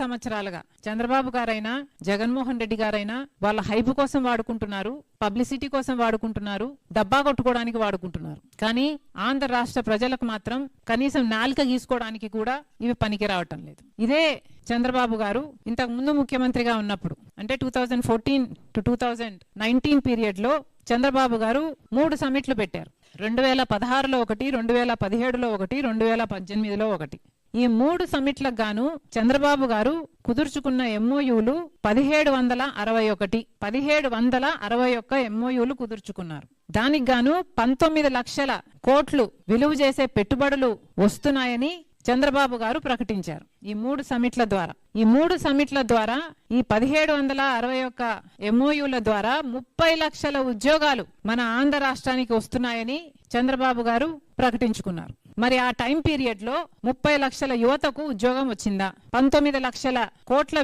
సంవత్సరాలుగా. చంద్రబాబు గారైనా జగన్మోహన్ రెడ్డి గారైనా వాళ్ళ హైప్ కోసం వాడుకుంటున్నారు పబ్లిసిటీ కోసం వాడుకుంటున్నారు డబ్బా కొట్టుకోవడానికి వాడుకుంటున్నారు. కానీ ఆంధ్ర రాష్ట్ర ప్రజలకు మాత్రం కనీసం నాలుక గీసుకోవడానికి కూడా ఇవి పనికి రావటం లేదు. ఇదే చంద్రబాబు గారు ఇంతకు ముందు ముఖ్యమంత్రిగా ఉన్నప్పుడు అంటే two thousand fourteen to two thousand nineteen పీరియడ్లో చంద్రబాబు గారు మూడు సమిట్లు పెట్టారు. రెండు వేల పదహారులో ఒకటి రెండు వేల పదిహేడులో ఒకటి రెండు వేల పద్దెనిమిదిలో ఒకటి. ఈ మూడు సమిట్లకు గాను చంద్రబాబు గారు కుదుర్చుకున్న ఎంఓయూలు పదిహేడు వందల అరవై ఒకటి పదిహేడు వందల అరవై ఒక్క ఎంఓయూలు కుదుర్చుకున్నారు. దానికి గాను పంతొమ్మిది లక్షల కోట్లు విలువ చేసే పెట్టుబడులు వస్తున్నాయని చంద్రబాబు గారు ప్రకటించారు ఈ మూడు సమిట్ల ద్వారా. ఈ మూడు సమిట్ల ద్వారా ఈ పదిహేడు వందల అరవై ఒక్క ఎంఓయూల ద్వారా ముప్పై లక్షల ఉద్యోగాలు మన ఆంధ్ర రాష్ట్రానికి వస్తున్నాయని చంద్రబాబు గారు ప్రకటించుకున్నారు. మరి ఆ టైం పీరియడ్లో ముప్పై లక్షల యువతకు ఉద్యోగం వచ్చిందా? పంతొమ్మిది లక్షల కోట్ల